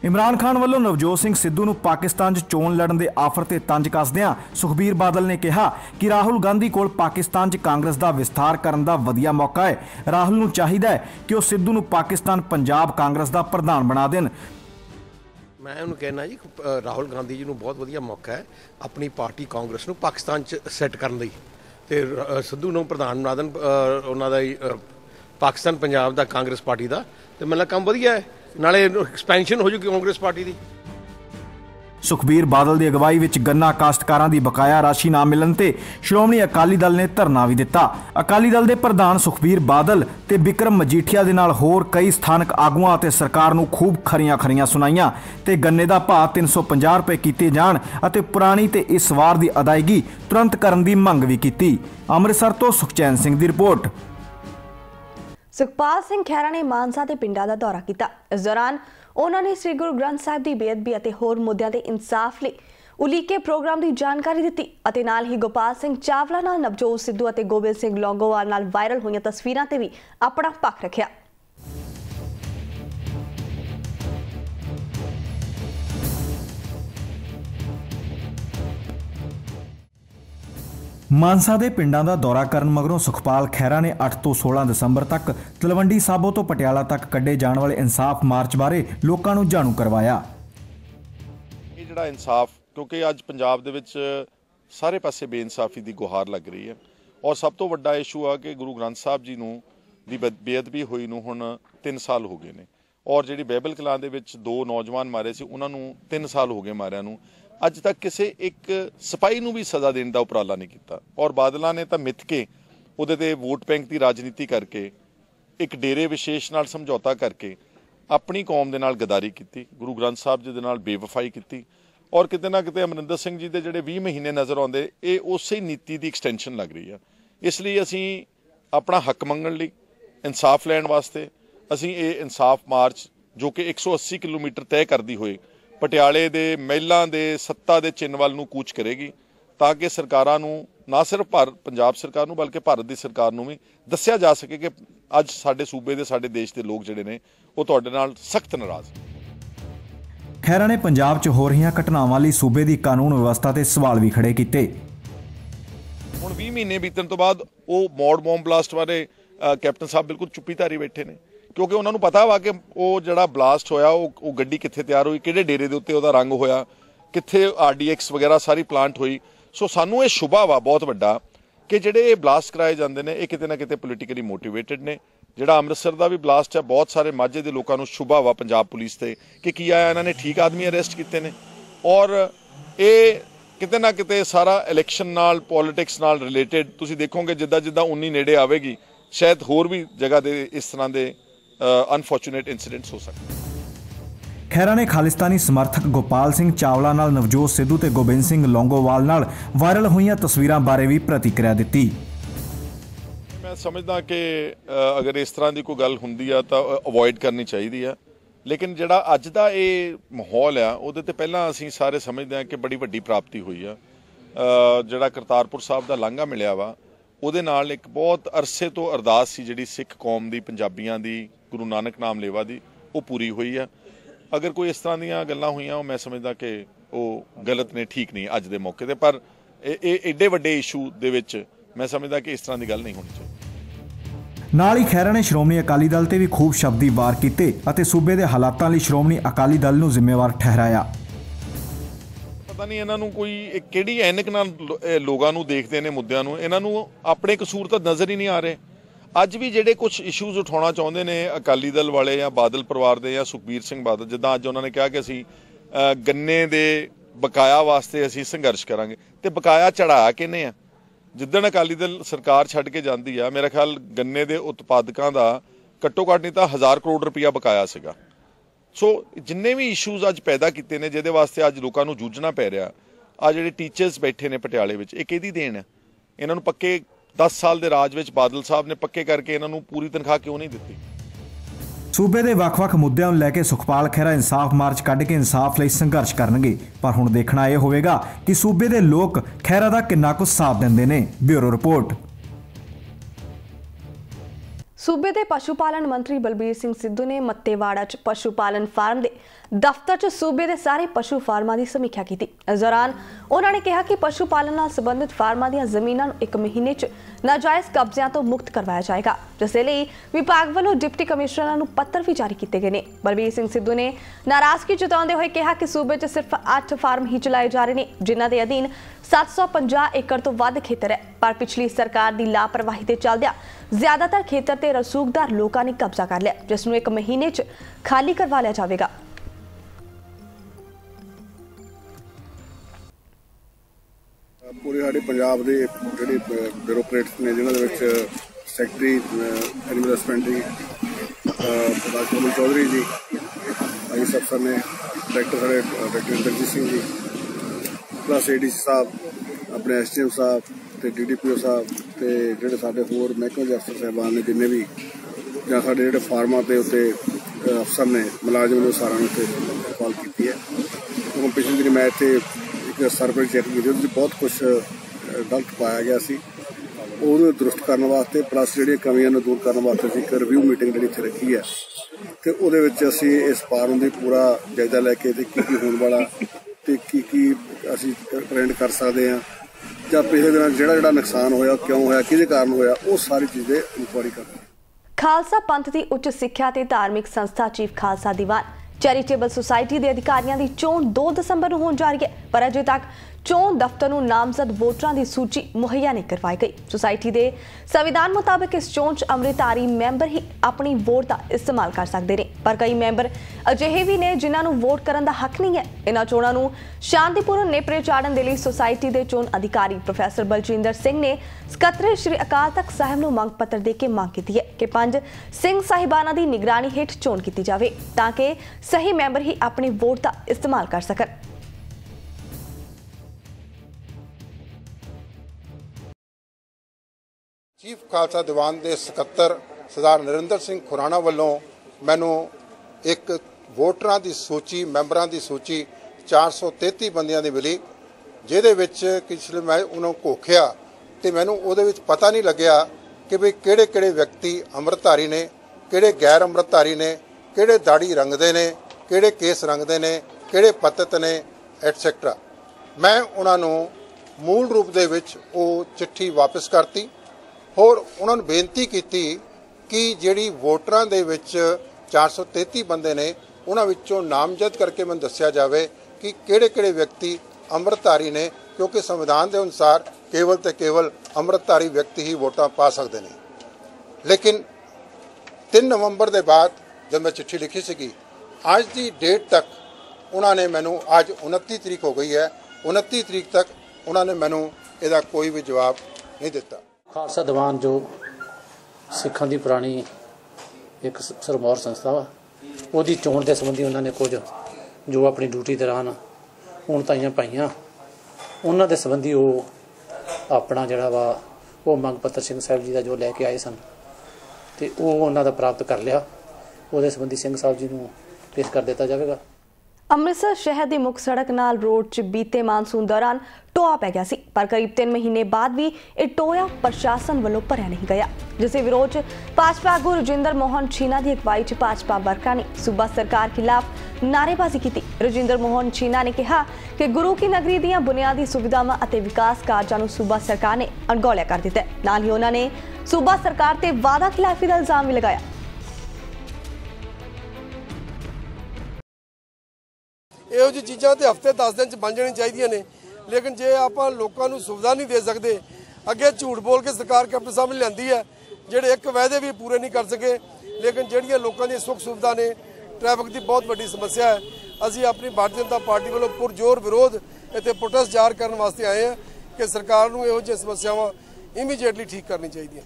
ਇਮਰਾਨ ਖਾਨ ਵੱਲੋਂ ਨਵਜੋਤ ਸਿੰਘ ਸਿੱਧੂ ਨੂੰ ਪਾਕਿਸਤਾਨ 'ਚ ਚੋਣ ਲੜਨ ਦੇ ਆਫਰ ਤੇ ਤੰਜ ਕੱਸਦਿਆਂ ਸੁਖਬੀਰ ਬਾਦਲ ਨੇ ਕਿਹਾ ਕਿ ਰਾਹੁਲ ਗਾਂਧੀ ਕੋਲ ਪਾਕਿਸਤਾਨ 'ਚ ਕਾਂਗਰਸ ਦਾ ਵਿਸਥਾਰ ਕਰਨ ਦਾ ਵਧੀਆ ਮੌਕਾ ਹੈ। ਰਾਹੁਲ ਨੂੰ ਚਾਹੀਦਾ ਹੈ ਕਿ ਉਹ ਸਿੱਧੂ ਨੂੰ ਪਾਕਿਸਤਾਨ ਪੰਜਾਬ ਕਾਂਗਰਸ ਦਾ ਪ੍ਰਧਾਨ ਬਣਾ ਦੇਣ। ਮੈਂ ਉਹਨੂੰ ਕਹਿਣਾ ਜੀ ਰਾਹੁਲ ਗਾਂਧੀ ਜੀ ਨੂੰ ਬਹੁਤ ਵਧੀਆ ਮੌਕਾ ਹੈ ਆਪਣੀ ਪਾਰਟੀ ਕਾਂਗਰਸ ਨੂੰ ਪਾਕਿਸਤਾਨ 'ਚ ਸੈੱਟ ਕਰਨ ਲਈ ਤੇ ਸਿੱਧੂ ਨੂੰ ਪ੍ਰਧਾਨ ਬਣਾ ਦੇਣ ਉਹਨਾਂ ਦਾ ਪਾਕਿਸਤਾਨ ਪੰਜਾਬ ਦਾ ਕਾਂਗਰਸ ਪਾਰਟੀ ਦਾ ਤੇ ਮੈਨੂੰ ਕੰਮ ਵਧੀਆ ਹੈ। ਨਾਲੇ ਐਕਸਪੈਂਸ਼ਨ ਹੋ ਜੂਗੀ ਕਾਂਗਰਸ ਪਾਰਟੀ ਦੀ। ਸੁਖਬੀਰ ਬਾਦਲ ਦੀ ਅਗਵਾਈ ਵਿੱਚ ਗੰਨਾ ਕਾਸ਼ਤਕਾਰਾਂ ਦੀ ਬਕਾਇਆ ਰਾਸ਼ੀ ਨਾ ਮਿਲਣ ਤੇ ਸ਼੍ਰੋਮਣੀ ਅਕਾਲੀ ਦਲ ਨੇ ਧਰਨਾ ਵੀ ਦਿੱਤਾ। ਅਕਾਲੀ ਦਲ ਦੇ ਪ੍ਰਧਾਨ ਸੁਖਬੀਰ ਬਾਦਲ ਤੇ ਵਿਕਰਮ ਮਜੀਠੀਆ ਦੇ ਨਾਲ ਹੋਰ ਕਈ ਸਥਾਨਕ ਆਗੂਆਂ ਅਤੇ ਸਰਕਾਰ ਨੂੰ ਖੂਬ ਖਰੀਆਂ ਖਰੀਆਂ ਸੁਣਾਈਆਂ ਤੇ ਗੰਨੇ ਦਾ ਭਾਅ 350 ਰੁਪਏ ਕੀਤੇ ਜਾਣ ਅਤੇ ਪੁਰਾਣੀ ਤੇ ਇਸ ਵਾਰ ਦੀ ਅਦਾਇਗੀ ਤੁਰੰਤ ਕਰਨ ਦੀ ਮੰਗ ਵੀ ਕੀਤੀ। ਅੰਮ੍ਰਿਤਸਰ ਤੋਂ ਸੁਖਚੈਨ ਸਿੰਘ ਦੀ ਰਿਪੋਰਟ। ਸੁਖਪਾਲ ਸਿੰਘ ਖਹਿਰਾ ਨੇ ਮਾਨਸਾ ਦੇ ਪਿੰਡਾਂ ਦਾ ਦੌਰਾ ਕੀਤਾ। ਇਸ ਦੌਰਾਨ ਉਹਨਾਂ ਨੇ ਸ੍ਰੀ ਗੁਰੂ ਗ੍ਰੰਥ ਸਾਹਿਬ ਦੀ ਬੇਅਦਬੀ ਅਤੇ ਹੋਰ ਮੁੱਦਿਆਂ ਦੇ ਇਨਸਾਫ ਲਈ ਉਲੀਕੇ ਪ੍ਰੋਗਰਾਮ ਦੀ ਜਾਣਕਾਰੀ ਦਿੱਤੀ ਅਤੇ ਨਾਲ ਹੀ ਗੋਪਾਲ ਸਿੰਘ ਚਾਵਲਾ ਨਾਲ ਨਵਜੋਤ ਸਿੱਧੂ ਅਤੇ ਗੋਬਿੰਦ ਸਿੰਘ ਲੌਂਗੋਵਾਲ ਨਾਲ ਵਾਇਰਲ ਹੋਈਆਂ ਤਸਵੀਰਾਂ ਤੇ ਵੀ ਆਪਣਾ ਪੱਖ ਰੱਖਿਆ। ਮਾਨਸਾ ਦੇ ਪਿੰਡਾਂ ਦਾ ਦੌਰਾ ਕਰਨ ਮਗਰੋਂ ਸੁਖਪਾਲ ਖਹਿਰਾ ਨੇ 8 ਤੋਂ 16 ਦਸੰਬਰ ਤੱਕ ਤਲਵੰਡੀ ਸਾਬੋ ਤੋਂ ਪਟਿਆਲਾ ਤੱਕ ਕੱਢੇ ਜਾਣ ਵਾਲੇ ਇਨਸਾਫ ਮਾਰਚ ਬਾਰੇ ਲੋਕਾਂ ਨੂੰ ਜਾਣੂ ਕਰਵਾਇਆ। ਇਹ ਜਿਹੜਾ ਇਨਸਾਫ, ਕਿਉਂਕਿ ਅੱਜ ਪੰਜਾਬ ਦੇ ਵਿੱਚ ਸਾਰੇ ਪਾਸੇ ਬੇਇਨਸਾਫੀ ਦੀ ਗੁਹਾਰ ਲੱਗ ਰਹੀ ਹੈ। ਔਰ ਸਭ ਤੋਂ ਵੱਡਾ ਇਸ਼ੂ ਆ ਕਿ ਗੁਰੂ ਗ੍ਰੰਥ ਸਾਹਿਬ ਜੀ ਨੂੰ ਦੀ ਬੇ- ਬੇਅਦਬੀ ਹੋਈ ਨੂੰ ਹੁਣ 3 ਸਾਲ ਹੋ ਗਏ ਨੇ। ਔਰ ਜਿਹੜੀ ਬੈਬਲ ਕਲਾਂ ਦੇ ਵਿੱਚ ਦੋ ਨੌਜਵਾਨ ਮਾਰੇ ਸੀ, ਉਹਨਾਂ ਨੂੰ 3 ਸਾਲ ਹੋ ਗਏ ਮਾਰਿਆਂ ਨੂੰ। ਅੱਜ ਤੱਕ ਕਿਸੇ ਇੱਕ ਸਿਪਾਹੀ ਨੂੰ ਵੀ ਸਜ਼ਾ ਦੇਣ ਦਾ ਉਪਰਾਲਾ ਨਹੀਂ ਕੀਤਾ। ਔਰ ਬਾਦਲਾਂ ਨੇ ਤਾਂ ਮਿੱਥ ਕੇ ਉਹਦੇ ਤੇ ਵੋਟ ਬੈਂਕ ਦੀ ਰਾਜਨੀਤੀ ਕਰਕੇ, ਇੱਕ ਡੇਰੇ ਵਿਸ਼ੇਸ਼ ਨਾਲ ਸਮਝੌਤਾ ਕਰਕੇ ਆਪਣੀ ਕੌਮ ਦੇ ਨਾਲ ਗਦਾਰੀ ਕੀਤੀ, ਗੁਰੂ ਗ੍ਰੰਥ ਸਾਹਿਬ ਜੀ ਦੇ ਨਾਲ ਬੇਵਫਾਈ ਕੀਤੀ। ਔਰ ਕਿਤੇ ਨਾ ਕਿਤੇ ਅਮਰਿੰਦਰ ਸਿੰਘ ਜੀ ਦੇ ਜਿਹੜੇ 20 ਮਹੀਨੇ ਨਜ਼ਰ ਆਉਂਦੇ, ਇਹ ਉਸੇ ਹੀ ਨੀਤੀ ਦੀ ਐਕਸਟੈਂਸ਼ਨ ਲੱਗ ਰਹੀ ਆ। ਇਸ ਲਈ ਅਸੀਂ ਆਪਣਾ ਹੱਕ ਮੰਗਣ ਲਈ ਇਨਸਾਫ ਲੈਣ ਵਾਸਤੇ, ਅਸੀਂ ਇਹ ਇਨਸਾਫ ਮਾਰਚ ਜੋ ਕਿ 180 ਕਿਲੋਮੀਟਰ ਤੈਅ ਕਰਦੀ ਹੋਏ ਪਟਿਆਲੇ ਦੇ ਮਹਿਲਾਂ ਦੇ ਸੱਤਾ ਦੇ ਚਿੰਨ੍ਹ ਵੱਲ ਨੂੰ ਕੂਚ ਕਰੇਗੀ ਤਾਂ ਕਿ ਸਰਕਾਰਾਂ ਨੂੰ ਨਾ ਸਿਰਫ ਭਾਰਤ ਪੰਜਾਬ ਸਰਕਾਰ ਨੂੰ ਬਲਕਿ ਭਾਰਤ ਦੀ ਸਰਕਾਰ ਨੂੰ ਵੀ ਦੱਸਿਆ ਜਾ ਸਕੇ ਕਿ ਅੱਜ ਸਾਡੇ ਸੂਬੇ ਦੇ ਸਾਡੇ ਦੇਸ਼ ਦੇ ਲੋਕ ਜਿਹੜੇ ਨੇ ਉਹ ਤੁਹਾਡੇ ਨਾਲ ਸਖਤ ਨਾਰਾਜ਼ ਨੇ। ਖਹਿਰਾ ਨੇ ਪੰਜਾਬ 'ਚ ਹੋ ਰਹੀਆਂ ਘਟਨਾਵਾਂ ਲਈ ਸੂਬੇ ਦੀ ਕਾਨੂੰਨ ਵਿਵਸਥਾ ਤੇ ਸਵਾਲ ਵੀ ਖੜੇ ਕੀਤੇ। ਹੁਣ 20 ਮਹੀਨੇ ਬੀਤਣ ਤੋਂ ਬਾਅਦ ਉਹ ਮੌਡ ਬੌਂਬ ਬਲਾਸਟ ਬਾਰੇ ਕੈਪਟਨ ਸਾਹਿਬ ਬਿਲਕੁਲ ਚੁੱਪੀ ਧਾਰੀ ਬੈਠੇ ਨੇ। ਕਿਉਂਕਿ ਉਹਨਾਂ ਨੂੰ ਪਤਾ ਵਾ ਕਿ ਉਹ ਜਿਹੜਾ ਬਲਾਸਟ ਹੋਇਆ, ਉਹ ਉਹ ਗੱਡੀ ਕਿੱਥੇ ਤਿਆਰ ਹੋਈ, ਕਿਹੜੇ ਡੇਰੇ ਦੇ ਉੱਤੇ ਉਹਦਾ ਰੰਗ ਹੋਇਆ, ਕਿੱਥੇ ਆਰਡੀਐਕਸ ਵਗੈਰਾ ਸਾਰੀ ਪਲਾਂਟ ਹੋਈ। ਸੋ ਸਾਨੂੰ ਇਹ ਸ਼ੁਭਾ ਵਾ ਬਹੁਤ ਵੱਡਾ ਕਿ ਜਿਹੜੇ ਇਹ ਬਲਾਸਟ ਕਰਾਏ ਜਾਂਦੇ ਨੇ, ਇਹ ਕਿਤੇ ਨਾ ਕਿਤੇ ਪੋਲੀਟੀਕਲੀ ਮੋਟੀਵੇਟਿਡ ਨੇ। ਜਿਹੜਾ ਅੰਮ੍ਰਿਤਸਰ ਦਾ ਵੀ ਬਲਾਸਟ ਹੈ, ਬਹੁਤ ਸਾਰੇ ਮਾਝੇ ਦੇ ਲੋਕਾਂ ਨੂੰ ਸ਼ੁਭਾ ਵਾ ਪੰਜਾਬ ਪੁਲਿਸ ਤੇ ਕਿ ਕੀ ਆਇਆ, ਇਹਨਾਂ ਨੇ ਠੀਕ ਆਦਮੀ ਅਰੈਸਟ ਕੀਤੇ ਨੇ। ਔਰ ਇਹ ਕਿਤੇ ਨਾ ਕਿਤੇ ਸਾਰਾ ਇਲੈਕਸ਼ਨ ਨਾਲ ਪੋਲਿਟਿਕਸ ਨਾਲ ਰਿਲੇਟਡ ਤੁਸੀਂ ਦੇਖੋਗੇ ਜਿੱਦਾਂ ਜਿੱਦਾਂ 19 ਨੇੜੇ ਆਵੇਗੀ, ਸ਼ਾਇਦ ਹੋਰ ਵੀ ਜਗ੍ਹਾ ਦੇ ਇਸ ਤਰ੍ਹਾਂ ਦੇ ਅਨਫੋਰਚੂਨੇਟ ਇਨਸੀਡੈਂਟਸ ਹੋ ਸਕਦੇ ਖਹਿਰਾ ਨੇ ਖਾਲਿਸਤਾਨੀ ਸਮਰਥਕ ਗੋਪਾਲ ਸਿੰਘ ਚਾਵਲਾ ਨਾਲ ਨਵਜੋਤ ਸਿੱਧੂ ਤੇ ਗੋਬਿੰਦ ਸਿੰਘ ਲੌਂਗੋਵਾਲ ਨਾਲ ਵਾਇਰਲ ਹੋਈਆਂ ਤਸਵੀਰਾਂ ਬਾਰੇ ਵੀ ਪ੍ਰਤੀਕਿਰਿਆ ਦਿੱਤੀ। ਮੈਂ ਸਮਝਦਾ ਕਿ ਅਗਰ ਇਸ ਤਰ੍ਹਾਂ ਦੀ ਕੋਈ ਗੱਲ ਹੁੰਦੀ ਆ ਤਾਂ ਅਵੋਇਡ ਕਰਨੀ ਚਾਹੀਦੀ ਆ। ਲੇਕਿਨ ਜਿਹੜਾ ਅੱਜ ਦਾ ਇਹ ਮਾਹੌਲ ਆ ਉਹਦੇ ਤੇ ਪਹਿਲਾਂ ਅਸੀਂ ਸਾਰੇ ਸਮਝਦੇ ਆ ਕਿ ਬੜੀ ਵੱਡੀ ਪ੍ਰਾਪਤੀ ਹੋਈ ਆ। ਜਿਹੜਾ ਕਰਤਾਰਪੁਰ ਸਾਹਿਬ ਦਾ ਲਾਂਘਾ ਮਿਲਿਆ ਵਾ ਉਹਦੇ ਨਾਲ ਇੱਕ ਬਹੁਤ ਅਰਸੇ ਤੋਂ ਅਰਦਾਸ ਸੀ ਜਿਹੜੀ ਸਿੱਖ ਕੌਮ ਦੀ ਪੰਜਾਬੀਆਂ ਦੀ ਗੁਰੂ ਨਾਨਕ ਨਾਮ ਲੇਵਾ ਦੀ ਉਹ ਪੂਰੀ ਹੋਈ ਆ। ਅਗਰ ਕੋਈ ਇਸ ਤਰ੍ਹਾਂ ਦੀਆਂ ਗੱਲਾਂ ਹੋਈਆਂ ਉਹ ਮੈਂ ਸਮਝਦਾ ਕਿ ਉਹ ਗਲਤ ਨੇ ਠੀਕ ਨਹੀਂ ਅੱਜ ਦੇ ਮੌਕੇ ਤੇ। ਪਰ ਇਹ ਏਡੇ ਵੱਡੇ ਇਸ਼ੂ ਦੇ ਵਿੱਚ ਮੈਂ ਸਮਝਦਾ ਕਿ ਇਸ ਤਰ੍ਹਾਂ ਦੀ ਗੱਲ ਨਹੀਂ ਹੋਣੀ ਚਾਹੀਦੀ। ਨਾਲ ਹੀ ਖਹਿਰਾ ਨੇ ਸ਼੍ਰੋਮਣੀ ਅਕਾਲੀ ਦਲ ਤੇ ਵੀ ਖੂਬ ਸ਼ਬਦੀ ਵਾਰ ਕੀਤੇ ਅਤੇ ਸੂਬੇ ਦੇ ਹਾਲਾਤਾਂ ਲਈ ਸ਼੍ਰੋਮਣੀ ਅਕਾਲੀ ਦਲ ਨੂੰ ਜ਼ਿੰਮੇਵਾਰ ਠਹਿਰਾਇਆ। ਪਤਾ ਨਹੀਂ ਇਹਨਾਂ ਨੂੰ ਕੋਈ ਕਿਹੜੀ ਐਨਕ ਨਾਲ ਲੋਕਾਂ ਨੂੰ ਦੇਖਦੇ ਨੇ ਮੁੱਦਿਆਂ ਨੂੰ। ਇਹਨਾਂ ਨੂੰ ਆਪਣੇ ਕਸੂਰ ਤਾਂ ਨਜ਼ਰ ਹੀ ਨਹੀਂ ਆ ਰਹੇ। ਅੱਜ ਵੀ ਜਿਹੜੇ ਕੁਝ ਇਸ਼ੂਜ਼ ਉਠਾਉਣਾ ਚਾਹੁੰਦੇ ਨੇ ਅਕਾਲੀ ਦਲ ਵਾਲੇ ਜਾਂ ਬਾਦਲ ਪਰਿਵਾਰ ਦੇ ਜਾਂ ਸੁਖਬੀਰ ਸਿੰਘ ਬਾਦਲ, ਜਿੱਦਾਂ ਅੱਜ ਉਹਨਾਂ ਨੇ ਕਿਹਾ ਕਿ ਅਸੀਂ ਗੰਨੇ ਦੇ ਬਕਾਇਆ ਵਾਸਤੇ ਅਸੀਂ ਸੰਘਰਸ਼ ਕਰਾਂਗੇ। ਤੇ ਬਕਾਇਆ ਚੜਾਇਆ ਕਿਨੇ ਆ? ਜਿੱਦਣ ਅਕਾਲੀ ਦਲ ਸਰਕਾਰ ਛੱਡ ਕੇ ਜਾਂਦੀ ਆ, ਮੇਰਾ ਖਿਆਲ ਗੰਨੇ ਦੇ ਉਤਪਾਦਕਾਂ ਦਾ ਘੱਟੋ ਘੱਟ ਨਹੀਂ ਤਾਂ 1000 ਕਰੋੜ ਰੁਪਇਆ ਬਕਾਇਆ ਸੀਗਾ। ਸੋ ਜਿੰਨੇ ਵੀ ਇਸ਼ੂਜ਼ ਅੱਜ ਪੈਦਾ ਕੀਤੇ ਨੇ, ਜਿਹਦੇ ਵਾਸਤੇ ਅੱਜ ਲੋਕਾਂ ਨੂੰ ਜੂਝਣਾ ਪੈ ਰਿਹਾ, ਆ ਜਿਹੜੇ ਟੀਚਰਸ ਬੈਠੇ ਨੇ ਪਟਿਆਲੇ ਵਿੱਚ, ਇਹ ਕਿਹਦੀ ਦੇਣ ਹੈ ਇਹਨਾਂ ਨੂੰ ਪੱਕੇ 10 ਸਾਲ ਦੇ ਰਾਜ ਵਿੱਚ ਬਾਦਲ ਸਾਹਿਬ ਨੇ ਪੱਕੇ ਕਰਕੇ ਇਹਨਾਂ ਨੂੰ ਪੂਰੀ ਤਨਖਾਹ ਕਿਉਂ ਨਹੀਂ ਦਿੱਤੀ? ਸੂਬੇ ਦੇ ਵੱਖ-ਵੱਖ ਮੁੱਦਿਆਂ ਨੂੰ ਲੈ ਕੇ ਸੁਖਪਾਲ ਖਹਿਰਾ ਇਨਸਾਫ ਮਾਰਚ ਕੱਢ ਕੇ ਇਨਸਾਫ ਲਈ ਸੰਘਰਸ਼ ਕਰਨਗੇ। ਪਰ ਹੁਣ ਦੇਖਣਾ ਇਹ ਹੋਵੇਗਾ ਕਿ ਸੂਬੇ ਦੇ ਲੋਕ ਖਹਿਰਾ ਦਾ ਕਿੰਨਾ ਕੁ ਸਾਥ ਦਿੰਦੇ ਨੇ। Bureau report. ਸੂਬੇ ਦੇ ਪਸ਼ੂ ਪਾਲਣ ਮੰਤਰੀ ਬਲਬੀਰ ਸਿੰਘ ਸਿੱਧੂ ਨੇ ਮੱਤੇਵਾੜਾ 'ਚ ਪਸ਼ੂ ਪਾਲਣ ਫਾਰਮ ਦੇ ਦਫ਼ਤਰ 'ਚ ਸੂਬੇ ਦੇ ਸਾਰੇ ਪਸ਼ੂ ਫਾਰਮਾਂ ਦੀ ਸਮੀਖਿਆ ਕੀਤੀ। ਇਸ ਦੌਰਾਨ ਉਹਨਾਂ ਨੇ ਕਿਹਾ ਕਿ ਪਸ਼ੂ ਪਾਲਣ ਨਾਲ ਸੰਬੰਧਿਤ ਫਾਰਮਾਂ ਦੀਆਂ ਜ਼ਮੀਨਾਂ ਨੂੰ ਇੱਕ ਮਹੀਨੇ 'ਚ ਨਾਜਾਇਜ਼ ਕਬਜ਼ਿਆਂ ਤੋਂ ਮੁਕਤ ਕਰਵਾਇਆ ਜਾਏਗਾ, ਜਿਸ ਲਈ ਵਿਭਾਗ ਵੱਲੋਂ ਡਿਪਟੀ ਕਮਿਸ਼ਨਰਾਂ ਨੂੰ ਪੱਤਰ ਵੀ ਜਾਰੀ ਕੀਤੇ ਗਏ ਨੇ। ਬਲਬੀਰ ਸਿੰਘ ਸਿੱਧੂ ਨੇ ਨਾਰਾਜ਼ਗੀ ਜਤਾਉਂਦੇ ਹੋਏ ਕਿਹਾ ਕਿ ਸੂਬੇ 'ਚ ਸਿਰਫ 8 ਫਾਰਮ ਹੀ ਚਲਾਏ ਜਾ ਰਹੇ ਨੇ, ਜਿਨ੍ਹਾਂ ਦੇ ਅਧੀਨ 750 ਏਕੜ ਤੋਂ ਵੱਧ ਖੇਤਰ ਹੈ। ਪਰ ਪਿਛਲੀ ਸਰਕਾਰ ਦੀ ਲਾਪਰਵਾਹੀ ਦੇ ਚੱਲਦਿਆਂ ਜ਼ਿਆਦਾਤਰ ਖੇਤਰ ਤੇ ਰਸੂਖਦਾਰ ਲੋਕਾਂ ਨੇ ਕਬਜ਼ਾ ਕਰ ਲਿਆ, ਜਿਸ ਨੂੰ ਇੱਕ ਮਹੀਨੇ 'ਚ ਖਾਲੀ ਕਰਵਾ ਲਿਆ ਜਾਵੇਗਾ। ਪੂਰੇ ਸਾਡੇ ਪੰਜਾਬ ਦੇ ਜਿਹੜੇ ਬਿਊਰੋਕਰੇਟਸ ਨੇ, ਜਿਨ੍ਹਾਂ ਦੇ ਵਿੱਚ secretary animal husbandry Prakash Kamal Chaudhary ji, ਆਈ ਅਫਸਰ ਨੇ ਡਾਇਰੈਕਟਰ ਸਾਡੇ doctor Inderjit Singh ji plus ADC ਸਾਹਿਬ, ਆਪਣੇ ਐਸਟੀਐਮ ਸਾਹਿਬ ਤੇ ਡੀਡੀਪੀਓ ਸਾਹਿਬ ਤੇ ਜਿਹੜੇ ਸਾਡੇ ਹੋਰ ਮਹਿਕਮੇ ਦੇ ਅਫਸਰ ਸਾਹਿਬਾਨ ਨੇ, ਜਿੰਨੇ ਵੀ ਜਾਂ ਸਾਡੇ ਜਿਹੜੇ ਫਾਰਮਾਂ ਤੇ ਉੱਤੇ ਅਫਸਰ ਨੇ, ਮੁਲਾਜ਼ਮ ਨੇ ਸਾਰਿਆਂ ਨੂੰ ਤੇ ਕਾਲ ਕੀਤੀ ਹੈ। ਕਿਉਂਕਿ ਪਿਛਲੇ ਦਿਨ ਮੈਂ ਇੱਥੇ ਇੱਕ ਸਰਵੇ ਚੈੱਕ ਕੀਤੀ, ਉਹਦੇ ਵਿੱਚ ਬਹੁਤ ਕੁਝ ਗਲਤ ਪਾਇਆ ਗਿਆ ਸੀ। ਉਹਨੂੰ ਦਰੁਸਤ ਕਰਨ ਵਾਸਤੇ ਪਲੱਸ ਜਿਹੜੀਆਂ ਕਮੀਆਂ ਨੂੰ ਦੂਰ ਕਰਨ ਵਾਸਤੇ ਅਸੀਂ ਇੱਕ ਰਿਵਿਊ ਮੀਟਿੰਗ ਜਿਹੜੀ ਇੱਥੇ ਰੱਖੀ ਹੈ। ਤੇ ਉਹਦੇ ਵਿੱਚ ਅਸੀਂ ਇਸ ਫਾਰਮ ਦੀ ਪੂਰਾ ਜਾਇਜ਼ਾ ਲੈ ਕੇ ਤੇ ਕੀ ਕੀ ਹੋਣ ਵਾਲਾ, ਤੇ ਕੀ ਕੀ ਅਸੀਂ ਟ੍ਰੈਂਡ ਕਰ ਸਕਦੇ ਹਾਂ। ਜਾਂ ਪਿਛਲੇ ਦਿਨਾਂ ਜਿਹੜਾ ਜਿਹੜਾ ਨੁਕਸਾਨ ਹੋਇਆ, ਕਿਉਂ ਹੋਇਆ, ਕਿਹਦੇ ਕਾਰਨ ਹੋਇਆ, ਉਹ ਸਾਰੀ ਚੀਜ਼ਾਂ ਇਨਕੁਆਰੀ ਕਰਦੇ ਖਾਲਸਾ ਪੰਥ ਦੀ ਉੱਚ ਸਿੱਖਿਆ ਤੇ ਧਾਰਮਿਕ ਸੰਸਥਾ chief Khalsa Diwan charitable society ਦੇ ਅਧਿਕਾਰੀਆਂ ਦੀ ਚੋਣ 2 ਦਸੰਬਰ ਨੂੰ ਹੋਣ ਜਾ ਰਹੀ ਹੈ, ਪਰ ਅਜੇ ਤੱਕ ਚੋਣ ਦਫ਼ਤਰ ਨੂੰ ਨਾਮਜ਼ਦ ਵੋਟਰਾਂ ਦੀ ਸੂਚੀ ਮੁਹੱਈਆ ਨਹੀਂ ਕਰਵਾਈ ਗਈ। ਸੁਸਾਇਟੀ ਦੇ ਸੰਵਿਧਾਨ ਮੁਤਾਬਕ ਇਸ ਚੋਣ 'ਚ ਅੰਮ੍ਰਿਤਧਾਰੀ ਮੈਂਬਰ ਹੀ ਆਪਣੀ ਵੋਟ ਦਾ ਇਸਤੇਮਾਲ ਕਰ ਸਕਦੇ ਨੇ। ਪਰ ਕਈ ਮੈਂਬਰ ਅਜਿਹੇ ਵੀ ਨੇ ਜਿਨ੍ਹਾਂ ਨੂੰ ਵੋਟ ਕਰਨ ਦਾ ਹੱਕ ਨਹੀਂ ਹੈ। ਇਹਨਾਂ ਚੋਣਾਂ ਨੂੰ ਸ਼ਾਂਤੀਪੂਰਨ ਨੇਪਰੇ ਚਾੜਨ ਦੇ ਲਈ ਸੁਸਾਇਟੀ ਦੇ ਚੋਣ ਅਧਿਕਾਰੀ ਪ੍ਰੋਫੈਸਰ ਬਲਜਿੰਦਰ ਸਿੰਘ ਨੇ ਸਕੱਤਰ ਸ਼੍ਰੀ ਅਕਾਲ ਤਖਤ ਸਾਹਿਬ ਨੂੰ ਮੰਗ ਪੱਤਰ ਦੇ ਕੇ ਮੰਗ ਕੀਤੀ ਹੈ ਕਿ ਪੰਜ ਸਿੰਘ ਸਾਹਿਬਾਨਾਂ ਦੀ ਨਿਗਰਾਨੀ ਹੇਠ ਚੋਣ ਕੀਤੀ ਜਾਵੇ ਤਾਂ ਕਿ ਸਹੀ ਮੈਂਬਰ ਹੀ ਆਪਣੀ ਵੋਟ ਦਾ ਇਸਤੇਮਾਲ ਕਰ ਸਕਣ। ਚੀਫ ਖਾਲਸਾ ਦੀਵਾਨ ਦੇ ਸਕੱਤਰ ਸਰਦਾਰ ਨਰਿੰਦਰ ਸਿੰਘ ਖੁਰਾਣਾ ਵੱਲੋਂ ਮੈਨੂੰ ਇੱਕ ਵੋਟਰਾਂ ਦੀ ਸੂਚੀ, ਮੈਂਬਰਾਂ ਦੀ ਸੂਚੀ 433 ਬੰਦਿਆਂ ਦੀ ਮਿਲੀ, ਜਿਹਦੇ ਵਿੱਚ ਪਿਛਲੇ ਮੈਂ ਉਹਨਾਂ ਨੂੰ ਘੋਖਿਆ ਤੇ ਮੈਨੂੰ ਉਹਦੇ ਵਿੱਚ ਪਤਾ ਨਹੀਂ ਲੱਗਿਆ ਕਿ ਵੀ ਕਿਹੜੇ ਕਿਹੜੇ ਵਿਅਕਤੀ ਅੰਮ੍ਰਿਤਧਾਰੀ ਨੇ, ਕਿਹੜੇ ਗੈਰ ਅੰਮ੍ਰਿਤਧਾਰੀ ਨੇ, ਕਿਹੜੇ ਦਾੜੀ ਰੰਗਦੇ ਨੇ, ਕਿਹੜੇ ਕੇਸ ਰੰਗਦੇ ਨੇ, ਕਿਹੜੇ ਪਤਤ ਨੇ ਐਟਸੈਕਟਰਾ ਮੈਂ ਉਹਨਾਂ ਨੂੰ ਮੂਲ ਰੂਪ ਦੇ ਵਿੱਚ ਉਹ ਚਿੱਠੀ ਵਾਪਸ ਕਰਤੀ। ਹੋਰ ਉਹਨਾਂ ਨੂੰ ਬੇਨਤੀ ਕੀਤੀ ਕਿ ਜਿਹੜੀ ਵੋਟਰਾਂ ਦੇ ਵਿੱਚ 433 ਬੰਦੇ ਨੇ, ਉਹਨਾਂ ਵਿੱਚੋਂ ਨਾਮਜ਼ਦ ਕਰਕੇ ਮੈਨੂੰ ਦੱਸਿਆ ਜਾਵੇ ਕਿ ਕਿਹੜੇ-ਕਿਹੜੇ ਵਿਅਕਤੀ ਅੰਮ੍ਰਿਤਧਾਰੀ ਨੇ, ਕਿਉਂਕਿ ਸੰਵਿਧਾਨ ਦੇ ਅਨੁਸਾਰ ਕੇਵਲ ਤੇ ਕੇਵਲ ਅੰਮ੍ਰਿਤਧਾਰੀ ਵਿਅਕਤੀ ਹੀ ਵੋਟਾਂ ਪਾ ਸਕਦੇ ਨੇ। ਲੇਕਿਨ 3 ਨਵੰਬਰ ਦੇ ਬਾਅਦ ਜਦ ਮੈਂ ਚਿੱਠੀ ਲਿਖੀ ਸੀਗੀ, ਅੱਜ ਦੀ ਡੇਟ ਤੱਕ ਉਹਨਾਂ ਨੇ ਮੈਨੂੰ, ਅੱਜ 29 ਤਰੀਕ ਹੋ ਗਈ ਹੈ 29 ਤਰੀਕ ਤੱਕ ਉਹਨਾਂ ਨੇ ਮੈਨੂੰ ਇਹਦਾ ਕੋਈ ਵੀ ਜਵਾਬ ਨਹੀਂ ਦਿੱਤਾ। ਖਾਲਸਾ ਦੀਵਾਨ ਜੋ ਸਿੱਖਾਂ ਦੀ ਪੁਰਾਣੀ ਇੱਕ ਸਰਮੌਰ ਸੰਸਥਾ ਵਾ, ਉਹਦੀ ਚੋਣ ਦੇ ਸੰਬੰਧੀ ਉਹਨਾਂ ਨੇ ਕੁਝ ਜੋ ਆਪਣੀ ਡਿਊਟੀ ਦੌਰਾਨ ਉਣਤਾਈਆਂ ਪਾਈਆਂ, ਉਹਨਾਂ ਦੇ ਸੰਬੰਧੀ ਉਹ ਆਪਣਾ ਜਿਹੜਾ ਵਾ, ਉਹ ਮੰਗ ਪੱਤਰ ਸਿੰਘ ਸਾਹਿਬ ਜੀ ਦਾ ਜੋ ਲੈ ਕੇ ਆਏ ਸਨ, ਤੇ ਉਹ ਉਹਨਾਂ ਦਾ ਪ੍ਰਾਪਤ ਕਰ ਲਿਆ, ਉਹਦੇ ਸੰਬੰਧੀ ਸਿੰਘ ਸਾਹਿਬ ਜੀ ਨੂੰ ਪੇਸ਼ ਕਰ ਦਿੱਤਾ ਜਾਵੇਗਾ। ਅੰਮ੍ਰਿਤਸਰ ਸ਼ਹਿਰ ਦੀ ਮੁੱਖ ਸੜਕ ਨਾਲ ਰੋਡ 'ਚ ਬੀਤੇ ਮਾਨਸੂਨ ਦੌਰਾਨ ਟੋਆ ਪੈ ਗਿਆ ਸੀ, ਪਰ ਕਰੀਬ 3 ਮਹੀਨੇ ਬਾਅਦ ਵੀ ਇਹ ਟੋਇਆ ਪ੍ਰਸ਼ਾਸਨ ਵੱਲੋਂ ਭਰਿਆ ਨਹੀਂ ਗਿਆ, ਜਿਸ ਦੇ ਵਿਰੋਧ 'ਚ ਭਾਜਪਾ ਆਗੂ ਰਜਿੰਦਰ ਮੋਹਨ ਛੀਨਾ ਦੀ ਅਗਵਾਈ 'ਚ ਭਾਜਪਾ ਵਰਕਰਾਂ ਨੇ ਸੂਬਾ ਸਰਕਾਰ ਖਿਲਾਫ ਨਾਅਰੇਬਾਜ਼ੀ ਕੀਤੀ। ਰਜਿੰਦਰ ਮੋਹਨ ਛੀਨਾ ਨੇ ਕਿਹਾ ਕਿ ਗੁਰੂ ਕੀ ਨਗਰੀ ਦੀਆਂ ਬੁਨਿਆਦੀ ਸੁਵਿਧਾਵਾਂ ਅਤੇ ਵਿਕਾਸ ਕਾਰਜਾਂ ਨੂੰ ਸੂਬਾ ਸਰਕਾਰ ਨੇ ਅਣਗੌਲਿਆ ਕਰ ਦਿੱਤਾ ਨਾਲ ਹੀ ਉਹਨਾਂ ਨੇ ਸੂਬਾ ਸਰਕਾਰ ਤੇ ਵਾਅਦਾ ਖਿਲਾਫੀ ਦਾ ਇਲਜ਼ਾਮ ਵੀ ਲਗਾਇਆ। ਇਹੋ ਜਿਹੀ ਚੀਜ਼ਾਂ ਤੇ ਹਫ਼ਤੇ 10 ਦਿਨ ਚ ਬਣ ਜਾਣੀਆਂ ਚਾਹੀਦੀਆਂ ਨੇ। ਲੇਕਿਨ ਜੇ ਆਪਾਂ ਲੋਕਾਂ ਨੂੰ ਸੁਵਿਧਾ ਨਹੀਂ ਦੇ ਸਕਦੇ, ਅੱਗੇ ਝੂਠ ਬੋਲ ਕੇ ਸਰਕਾਰ ਕੈਪਟਨ ਸਾਹਿਬ ਨੇ ਲਿਆਂਦੀ ਹੈ, ਜਿਹੜੇ ਇੱਕ ਵਾਅਦੇ ਵੀ ਪੂਰੇ ਨਹੀਂ ਕਰ ਸਕੇ, ਲੇਕਿਨ ਜਿਹੜੀਆਂ ਲੋਕਾਂ ਦੀਆਂ ਸੁੱਖ ਸੁਵਿਧਾ ਨੇ, ਟ੍ਰੈਫਿਕ ਦੀ ਬਹੁਤ ਵੱਡੀ ਸਮੱਸਿਆ ਹੈ। ਅਸੀਂ ਆਪਣੀ ਭਾਰਤੀ ਜਨਤਾ ਪਾਰਟੀ ਵੱਲੋਂ ਪੁਰਜੋਰ ਵਿਰੋਧ ਇੱਥੇ ਪ੍ਰੋਟੈਸਟ ਜਾਰ ਕਰਨ ਵਾਸਤੇ ਆਏ ਹਾਂ ਕਿ ਸਰਕਾਰ ਨੂੰ ਇਹੋ ਜਿਹੀਆਂ ਸਮੱਸਿਆਵਾਂ ਇਮੀਡੀਏਟਲੀ ਠੀਕ ਕਰਨੀ ਚਾਹੀਦੀਆਂ।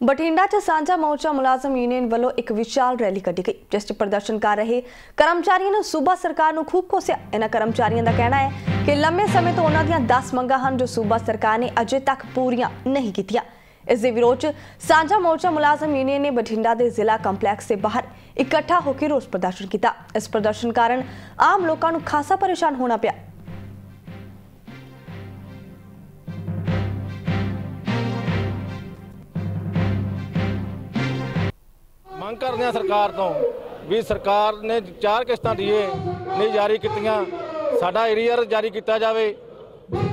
ਬਠਿੰਡਾ 'ਚ ਸਾਂਝਾ ਮੋਰਚਾ ਮੁਲਾਜ਼ਮ ਯੂਨੀਅਨ ਵੱਲੋਂ ਇੱਕ ਵਿਸ਼ਾਲ ਰੈਲੀ ਕੱਢੀ ਗਈ, ਜਿਸ 'ਚ ਪ੍ਰਦਰਸ਼ਨ ਕਰ ਰਹੇ ਕਰਮਚਾਰੀਆਂ ਨੇ ਸੂਬਾ ਸਰਕਾਰ ਨੂੰ ਖੂਬ ਕੋਸਿਆ ਇਹਨਾਂ ਕਰਮਚਾਰੀਆਂ ਦਾ ਕਹਿਣਾ ਹੈ ਕਿ ਲੰਮੇ ਸਮੇਂ ਤੋਂ ਉਹਨਾਂ ਦੀਆਂ 10 ਮੰਗਾਂ ਹਨ ਜੋ ਸੂਬਾ ਸਰਕਾਰ ਨੇ ਅਜੇ ਤੱਕ ਪੂਰੀਆਂ ਨਹੀਂ ਕੀਤੀਆਂ। ਇਸ ਦੇ ਵਿਰੋਧ 'ਚ ਸਾਂਝਾ ਮੋਰਚਾ ਮੁਲਾਜ਼ਮ ਯੂਨੀਅਨ ਨੇ ਬਠਿੰਡਾ ਦੇ ਜ਼ਿਲ੍ਹਾ ਕੰਪਲੈਕਸ ਦੇ ਬਾਹਰ ਇਕੱਠਾ ਹੋ ਕੇ ਰੋਸ ਪ੍ਰਦਰਸ਼ਨ ਕੀਤਾ। ਇਸ ਪ੍ਰਦਰਸ਼ਨ ਕਾਰਨ ਆਮ ਲੋਕਾਂ ਨੂੰ ਖਾਸਾ ਪਰੇਸ਼ਾਨ ਹੋਣਾ ਪਿਆ। ਮੰਗ ਕਰਦੇ ਹਾਂ ਸਰਕਾਰ ਤੋਂ ਵੀ ਸਰਕਾਰ ਨੇ ਚਾਰ ਕਿਸ਼ਤਾਂ ਦੀਏ, ਨਹੀਂ ਜਾਰੀ ਕੀਤੀਆਂ। ਸਾਡਾ ਏਰੀਅਰ ਜਾਰੀ ਕੀਤਾ ਜਾਵੇ।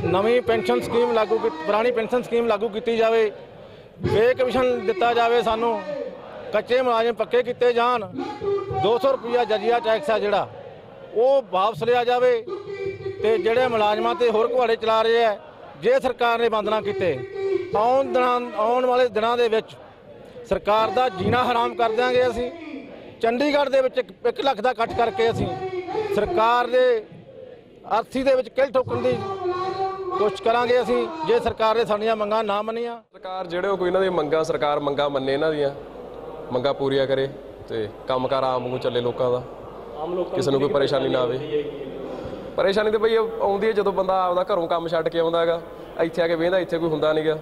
ਨਵੀਂ ਪੈਨਸ਼ਨ ਸਕੀਮ ਲਾਗੂ ਪੁਰਾਣੀ ਪੈਨਸ਼ਨ ਸਕੀਮ ਲਾਗੂ ਕੀਤੀ ਜਾਵੇ। ਪੇ ਕਮਿਸ਼ਨ ਦਿੱਤਾ ਜਾਵੇ ਸਾਨੂੰ, ਕੱਚੇ ਮੁਲਾਜ਼ਮ ਪੱਕੇ ਕੀਤੇ ਜਾਣ। 200 ਰੁਪਿਆ ਜਜੀਆ ਟੈਕਸ ਆ ਜਿਹੜਾ, ਉਹ ਵਾਪਸ ਲਿਆ ਜਾਵੇ ਤੇ ਜਿਹੜੇ ਮੁਲਾਜ਼ਮਾਂ ਤੇ ਹੋਰ ਘੁਆੜੇ ਚਲਾ ਰਹੇ ਆ, ਜੇ ਸਰਕਾਰ ਨੇ ਬੰਦ ਨਾ ਕੀਤੇ, ਆਉਣ ਦਿਨਾਂ, ਆਉਣ ਵਾਲੇ ਦਿਨਾਂ ਦੇ ਵਿੱਚ ਸਰਕਾਰ ਦਾ ਜੀਣਾ ਹਰਾਮ ਕਰ ਦਿਆਂਗੇ ਅਸੀਂ। ਚੰਡੀਗੜ੍ਹ ਦੇ ਵਿੱਚ 1 ਲੱਖ ਦਾ ਇਕੱਠ ਕਰਕੇ ਅਸੀਂ ਸਰਕਾਰ ਦੇ ਅਰਥੀ ਦੇ ਵਿੱਚ ਕਿਲ ਠੋਕਣ ਦੀ ਕੋਸ਼ਿਸ਼ ਕਰਾਂਗੇ ਅਸੀਂ ਜੇ ਸਰਕਾਰ ਨੇ ਸਾਡੀਆਂ ਮੰਗਾਂ ਨਾ ਮੰਨੀਆਂ। ਸਰਕਾਰ ਜਿਹੜੇ ਕੋਈ ਇਹਨਾਂ ਦੀਆਂ ਮੰਗਾਂ ਸਰਕਾਰ ਮੰਗਾਂ ਮੰਨੇ ਇਹਨਾਂ ਦੀਆਂ ਮੰਗਾਂ ਪੂਰੀਆਂ ਕਰੇ ਤੇ ਕੰਮਕਾਰ ਆਮ ਨੂੰ ਚੱਲੇ ਲੋਕਾਂ ਦਾ। ਕਿਸੇ ਨੂੰ ਕੋਈ ਪਰੇਸ਼ਾਨੀ ਨਾ ਆਵੇ। ਪਰੇਸ਼ਾਨੀ ਤੇ ਬਈ ਆਉਂਦੀ ਹੈ ਜਦੋਂ ਬੰਦਾ ਆਪਦਾ ਘਰੋਂ ਕੰਮ ਛੱਡ ਕੇ ਆਉਂਦਾ ਹੈਗਾ ਇੱਥੇ ਆ ਕੇ ਵੇਂਦਾ ਇੱਥੇ ਕੋਈ ਹੁੰਦਾ ਨਹੀਂਗਾ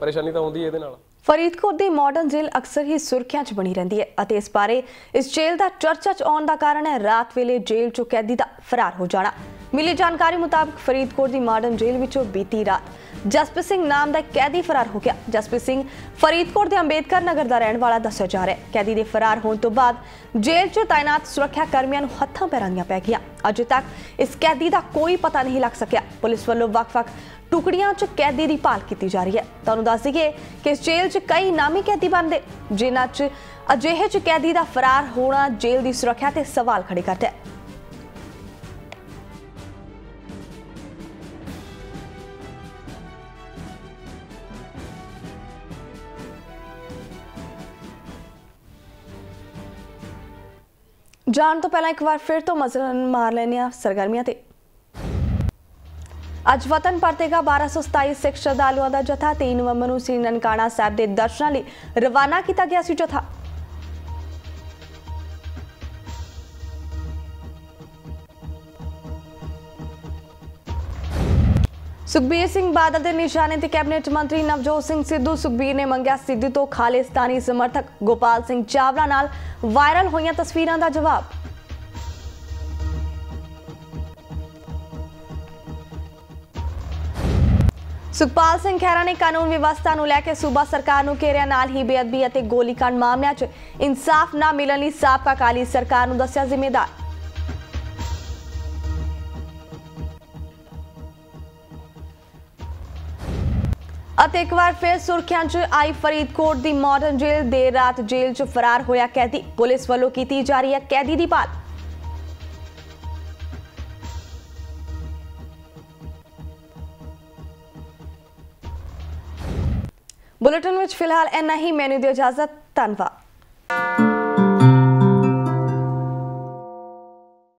ਪਰੇਸ਼ਾਨੀ ਤਾਂ ਆਉਂਦੀ ਹੈ ਇਹਦੇ ਨਾਲ। ਫਰੀਦਕੋਟ ਦੀ ਮਾਡਰਨ ਜੇਲ੍ਹ ਅਕਸਰ ਹੀ ਸੁਰਖੀਆਂ 'ਚ ਬਣੀ ਰਹਿੰਦੀ ਹੈ ਅਤੇ ਇਸ ਬਾਰੇ ਇਸ ਜੇਲ੍ਹ ਦਾ ਚਰਚਾ 'ਚ ਆਉਣ ਦਾ ਕਾਰਨ ਹੈ। ਰਾਤ ਵੇਲੇ ਜੇਲ੍ਹ 'ਚੋਂ ਕੈਦੀ ਦਾ ਫਰਾਰ ਹੋ ਜਾਣਾ। ਮਿਲੀ ਜਾਣਕਾਰੀ ਮੁਤਾਬਕ ਫਰੀਦਕੋਟ ਦੀ ਮਾਡਰਨ ਜੇਲ੍ਹ ਵਿੱਚੋਂ ਬੀਤੀ ਰਾਤ ਜਸਪ੍ਰੀਤ ਸਿੰਘ ਨਾਮ ਦਾ ਕੈਦੀ ਫਰਾਰ ਹੋ ਗਿਆ। ਜਸਪ੍ਰੀਤ ਸਿੰਘ ਫਰੀਦਕੋਟ ਦੇ ਅੰਬੇਦਕਰ ਨਗਰ ਦਾ ਰਹਿਣ ਵਾਲਾ ਦੱਸਿਆ ਜਾ ਰਿਹਾ ਹੈ। ਕੈਦੀ ਦੇ ਫਰਾਰ ਹੋਣ ਤੋਂ ਬਾਅਦ ਜੇਲ੍ਹ 'ਚ ਤਾਇਨਾਤ ਸੁਰੱਖਿਆ ਕਰਮੀਆਂ ਨੂੰ ਹੱਥਾਂ ਪੈਰਾਂ ਦੀਆਂ ਪੈ ਗਈਆਂ। ਅਜੇ ਤੱਕ ਇਸ ਕੈਦੀ ਦਾ ਕੋਈ ਪਤਾ ਨਹੀਂ ਲੱਗ ਸਕਿਆ। ਪੁਲਿਸ ਵੱਲੋਂ ਵੱਖ-ਵੱਖ ਟੁਕੜੀਆਂ 'ਚ ਕੈਦੀ ਦੀ ਭਾਲ ਕੀਤੀ ਜਾ ਰਹੀ ਹੈ। ਤੁਹਾਨੂੰ ਦੱਸ ਦਈਏ ਕਿ ਇਸ ਜੇਲ੍ਹ 'ਚ ਕਈ ਨਾਮੀ ਕੈਦੀ ਬੰਦੇ ਜਿਨ੍ਹਾਂ 'ਚ ਅਜਿਹੇ 'ਚ ਕੈਦੀ ਦਾ ਫਰਾਰ ਹੋਣਾ ਜੇਲ੍ਹ ਦੀ ਸੁਰੱਖਿਆ ਤੇ ਸਵਾਲ ਖੜੇ ਕਰਦਾ ਹੈ ਜਾਣ ਤੋਂ ਪਹਿਲਾਂ ਇੱਕ ਵਾਰ ਫਿਰ ਤੋਂ ਨਜ਼ਰ ਮਾਰ ਲੈਂਦੇ ਹਾਂ ਸਰਗਰਮੀਆਂ ਤੇ। ਅੱਜ ਵਤਨ ਪਰਤੇਗਾ 1227 ਸਿੱਖ ਸ਼ਰਧਾਲੂਆਂ ਦਾ ਜਥਾ 3 ਨਵੰਬਰ ਨੂੰ ਸ੍ਰੀ ਨਨਕਾਣਾ ਸਾਹਿਬ ਦੇ ਦਰਸ਼ਨਾਂ ਲਈ ਰਵਾਨਾ ਕੀਤਾ ਗਿਆ ਸੀ ਜਥਾ। ਸੁਖਬੀਰ ਸਿੰਘ ਬਾਦਲ ਦੇ ਨਿਸ਼ਾਨੇ ਤੇ ਕੈਬਨਿਟ ਮੰਤਰੀ ਨਵਜੋਤ ਸਿੰਘ ਸਿੱਧੂ ਸੁਖਬੀਰ ਨੇ ਮੰਗਿਆ ਸਿੱਧੂ ਤੋਂ ਖਾਲਿਸਤਾਨੀ ਸਮਰਥਕ ਗੋਪਾਲ ਸਿੰਘ ਚਾਵਲਾ ਨਾਲ ਵਾਇਰਲ ਹੋਈਆਂ ਤਸਵੀਰਾਂ ਦਾ ਜਵਾਬ। ਸੁਖਪਾਲ ਸਿੰਘ ਖਹਿਰਾ ਨੇ ਕਾਨੂੰਨ ਵਿਵਸਥਾ ਨੂੰ ਲੈ ਕੇ ਸੂਬਾ ਸਰਕਾਰ ਨੂੰ ਘੇਰਿਆ ਨਾਲ ਹੀ ਬੇਅਦਬੀ ਅਤੇ ਗੋਲੀकांड ਮਾਮਲਿਆਂ 'ਚ ਇਨਸਾਫ ਨਾ ਮਿਲਣ ਲਈ ਸਾਬਕਾ ਕਾਲੀ ਸਰਕਾਰ ਨੂੰ ਦੱਸਿਆ ਜ਼ਿੰਮੇਦਾਰ। ਅਤੇ ਇੱਕ ਵਾਰ ਫਿਰ ਸੁਰਖੀਆਂ 'ਚ ਆਈ ਫਰੀਦਕੋਟ ਦੀ ਮਾਡਰਨ ਜੇਲ੍ਹ ਦੇਰ ਰਾਤ ਜੇਲ੍ਹ 'ਚ ਫਰਾਰ ਹੋਇਆ ਕੈਦੀ। ਪੁਲਿਸ ਵੱਲੋਂ ਕੀਤੀ ਜਾ ਰਹੀ ਹੈ ਕੈਦੀ ਦੀ ਭਾਲ। ਬੁਲੇਟਿਨ ਵਿੱਚ ਫਿਲਹਾਲ ਇੰਨਾ ਹੀ। ਮੈਨੂੰ ਦਿਓ ਇਜਾਜ਼ਤ। ਧੰਨਵਾਦ।